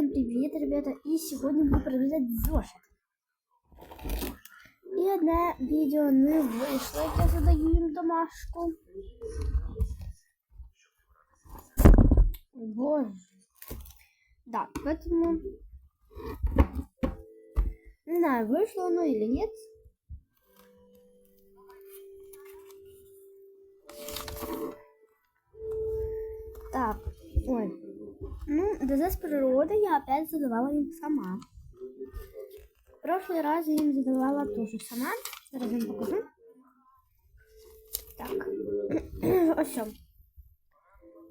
Всем привет, ребята! И сегодня буду проверять зошит. И одне відео не вийшло, як я задаю їм домашку. Боже. Да, поэтому... Не знаю, вышло оно или нет. Так, ой. ДЗ с природы я опять задавала им сама. В прошлый раз я им задавала тоже сама. Зараз вам покажу. Так. Ось.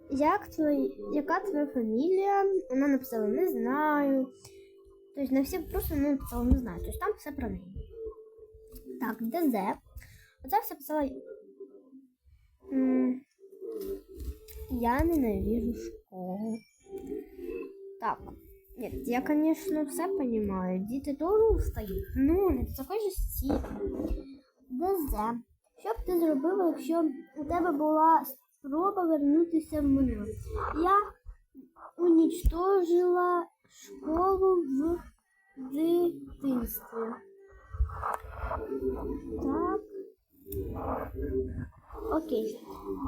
Як твої, яка твоя фамілія? Вона написала не знаю. Тобто на всі просто ну, написала не знаю. Тобто там все про неї. Так, ДЗ. Оце все писала. Я ненавижу школу. Так. Нет, я, конечно, все понимаю. Діти тоже устають. Ну, не до такої ж степені. ДЗ. Що б ти зробила, якщо у тебе була спроба вернутися в минуле? Я уничтожила школу в дитинстві. Так. Окей.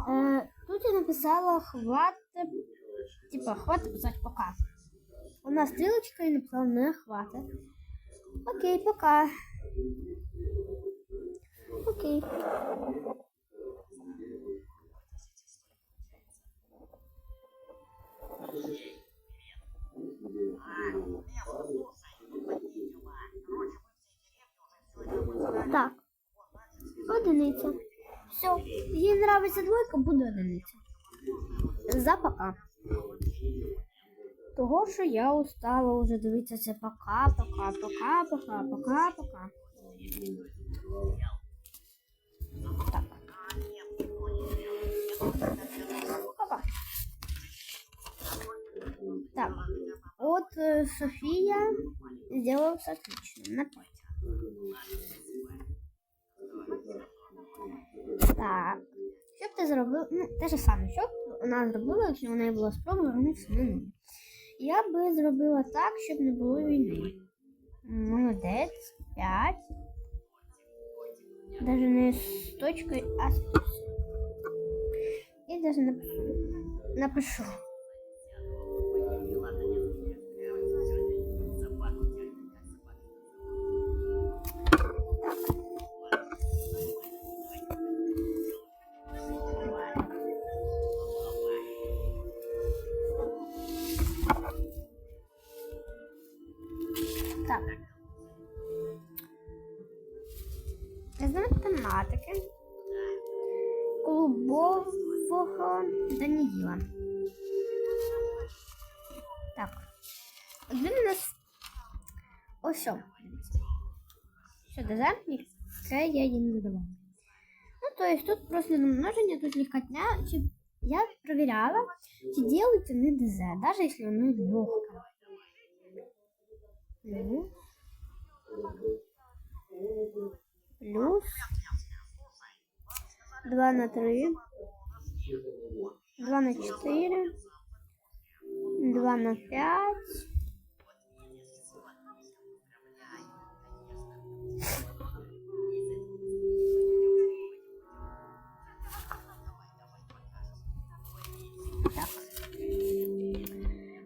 Е, тут я написала хватит. Типа, хватит писать пока. У нас стрелочка и написала не хватит. Окей, пока. Окей. Так. Одиниця. Все. Їй нравиться двойка, буде одиниця. За пока. Того, що я устала вже дивитися це пока, пока, пока, пока, пока, пока. Так. Пока. Так. Вот э, София сделала все отлично. На пять. Так. Що б ти зробив? Ну, те ж саме, що б вона зробила, якщо неї була вернутися на нуль. Я би зробила так, щоб не було війни. Молодець. П'ять. Даже не з точкою, а з плюсом. І даже напишу. Напишу. клубового Даніїла. Так. Один у нас ось. що. Що, дезертник? Це я їй не задавала. Ну, то есть тут просто множення, тут легкотня. Чи я проверяла, чи делается не ДЗ, даже если оно легкое. Плюс. Плюс. 2 на 3. 2 на 4. 2 на 5. Так.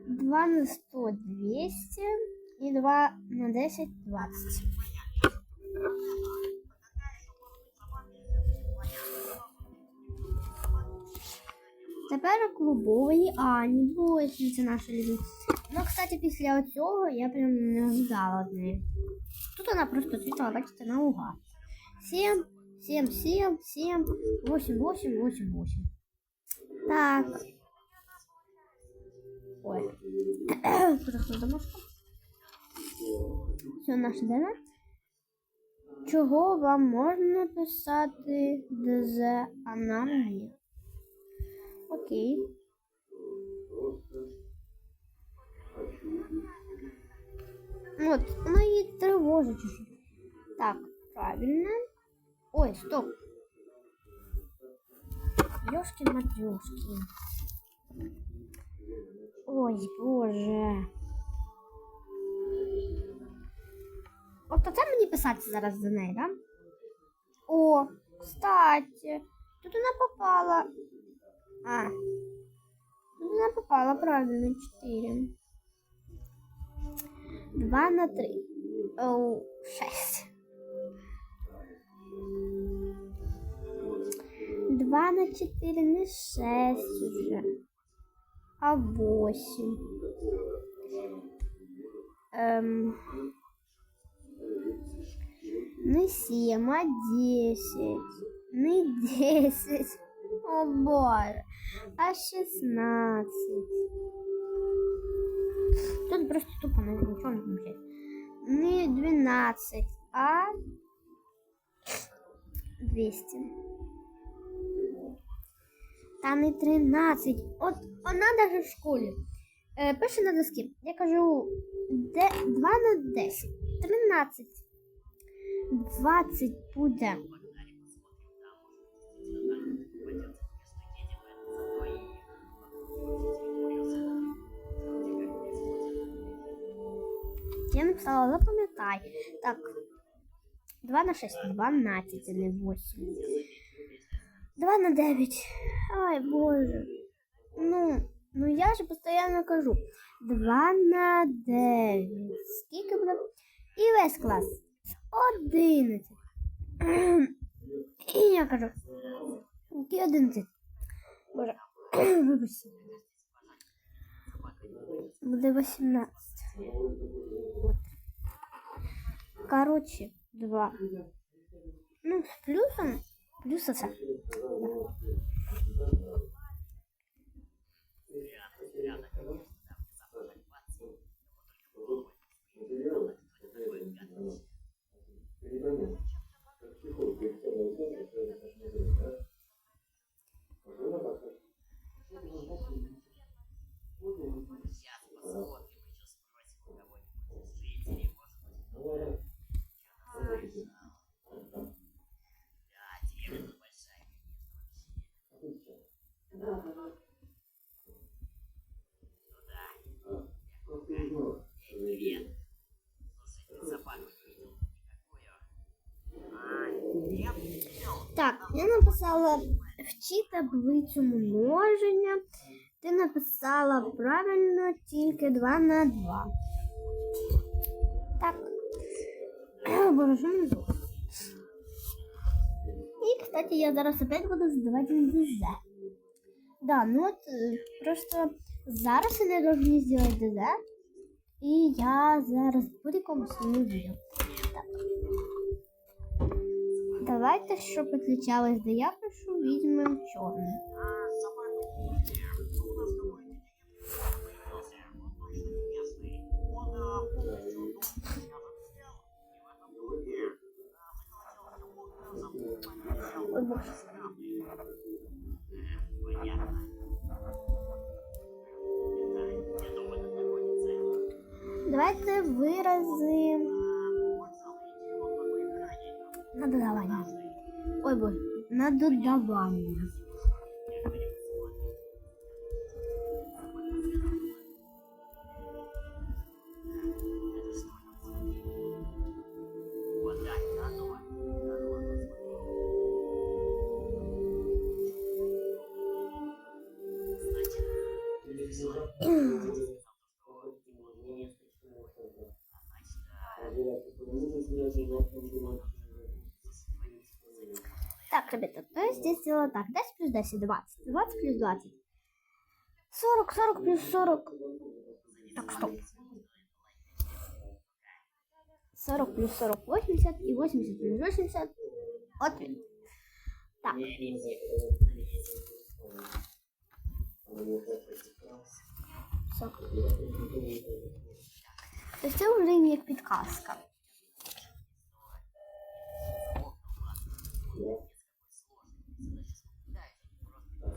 2 на 100 200 и 2 на 10 20. Тепер клубової Ані, двоєчниця наша любить. Ну, кстати, після цього я прям не ожидала від неї. Тут вона просто цвітала, бачите, наугад. 7, 7, 7, 7, 8, 8, 8, 8. Так. Ой. Просто домашка. Все наше ДЗ. Чого вам можна писати ДЗ, а нам ні? Окей. Вот, ну и тривожить. Так, правильно. Ой, стоп. Ёшкин матрешки. Ой, боже. Вот оце мені писать зараз за ней, да? О, кстати, тут она попала. А. Вона попала, правильно, 4. 2 на 3. О, 6. 2 на 4 не 6 уже, а 8. Эм, не 7, а 10. Не 10. О боже. А 16. Тут просто тупо нічого не помічає. Не 12, а 200. Та не 13. От вона даже в школі. Е, пише на доскі. Я кажу де, 2 на 10. 13. 20 буде. Написала, запам'ятай. Так. 2 на 6, 12, а не 8. 2 на 9. Ай, боже. Ну, ну я же постоянно кажу. 2 на 9. Скільки буде? І весь клас. 11. І я кажу. Які 11? Боже. Вибачте. Буде 18. Вот. Короче, 2. Ну, с плюсом. Плюс это. Написала вчи таблицю множення. Ти написала правильно тільки 2 на 2. Так. Що мені? І, кстати, я зараз опять буду задавати ДЗ. Да, ну от е, просто зараз вони повинні зробити ДЗ. І я зараз буду комусь не. Так. Давайте, щоб отличалось, де я пишу, візьмемо чорне. Ой, собаку на додавання. Вот так, надо, надо, Так, ребята, то есть я сделала так. 10 плюс 10, 20. 20 плюс 20. 40, 40 плюс 40. Так, стоп. 40 плюс 40, 80. И 80 плюс 80. Ответ. Так. Все. То есть це вже як підказка.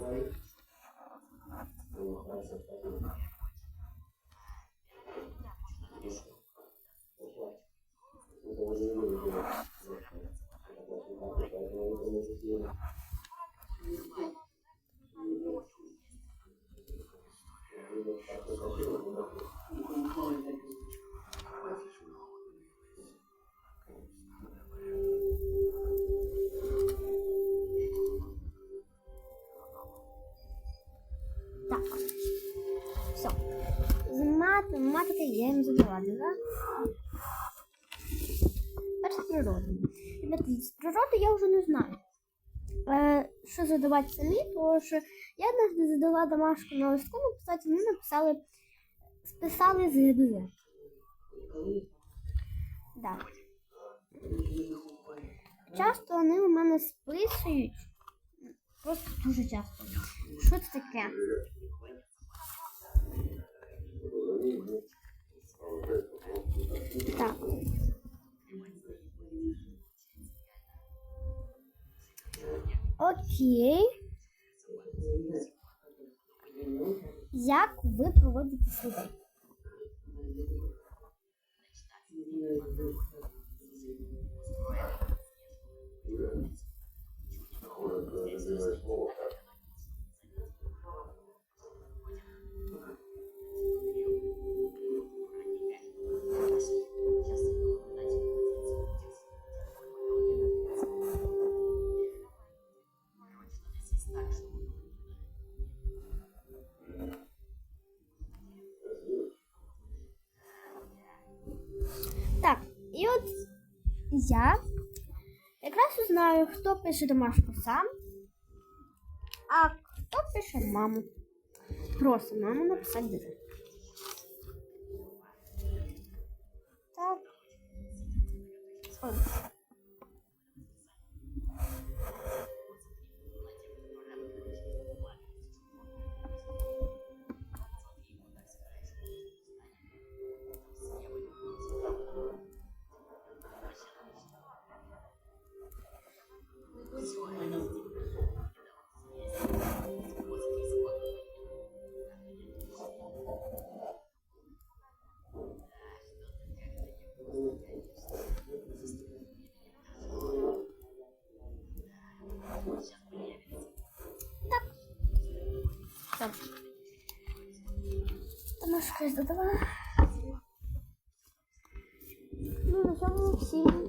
sorry. Математика, я їм задала, да? Перша природа. З природи я вже не знаю. Е, що задавати самі, тому що я однажды задала домашку на листку написати, вони написали, списали з ГДЗ. Да. Часто вони у мене списують. Просто дуже часто. Що це таке? Так. Окей. Як ви проводите свій день? Я якраз узнаю, хто пише домашку сам, а хто пише маму. Просто маму написати дуже. Так. Ой. Домашку я. Ну, на цьому всім.